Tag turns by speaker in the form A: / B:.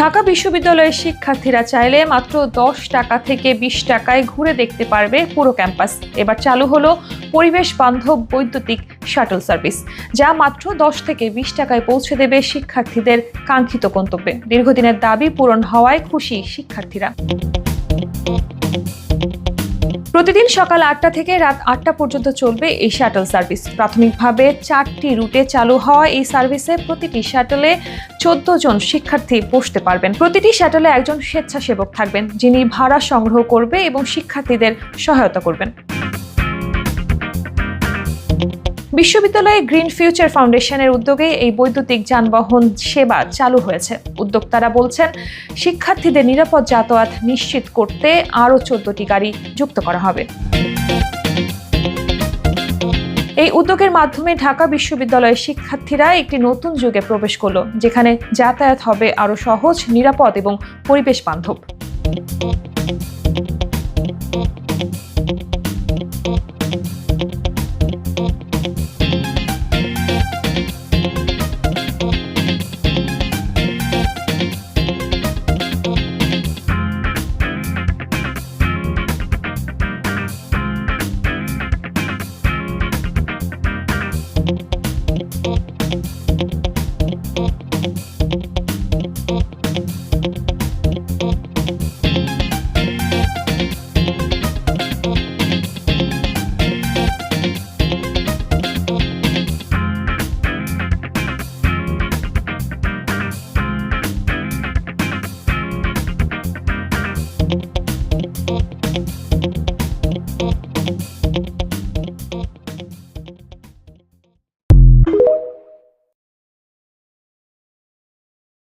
A: ঢাকা বিশ্ববিদ্যালয়ের শিক্ষার্থীরা চাইলে মাত্র দশ টাকা থেকে বিশ টাকায় ঘুরে দেখতে পারবে পুরো ক্যাম্পাস। এবার চালু হলো পরিবেশ বান্ধব বৈদ্যুতিক শাটল সার্ভিস, যা মাত্র দশ থেকে বিশ টাকায় পৌঁছে দেবে শিক্ষার্থীদের কাঙ্ক্ষিত গন্তব্যে। দীর্ঘদিনের দাবি পূরণ হওয়ায় খুশি শিক্ষার্থীরা। প্রতিদিন সকাল আটটা থেকে রাত আটটা পর্যন্ত চলবে এই শাটল সার্ভিস প্রাথমিকভাবে চারটি রুটে চালু হওয়া এই সার্ভিসে প্রতিটি শাটলে চোদ্দ জন শিক্ষার্থী বসতে পারবেন। প্রতিটি শাটলে একজন স্বেচ্ছাসেবক থাকবেন, যিনি ভাড়া সংগ্রহ করবে এবং শিক্ষার্থীদের সহায়তা করবেন। বিশ্ববিদ্যালয়ে গ্রিন ফিউচার ফাউন্ডেশনের উদ্যোগে এই বৈদ্যুতিক যানবাহন সেবা চালু হয়েছে। উদ্যোক্তারা বলছেন, শিক্ষার্থীদের নিরাপদ যাতায়াত নিশ্চিত করতে আরও চোদ্দটি গাড়ি যুক্ত করা হবে। এই উদ্যোগের মাধ্যমে ঢাকা বিশ্ববিদ্যালয়ের শিক্ষার্থীরা একটি নতুন যুগে প্রবেশ করল, যেখানে যাতায়াত হবে আরও সহজ, নিরাপদ এবং পরিবেশ বান্ধব।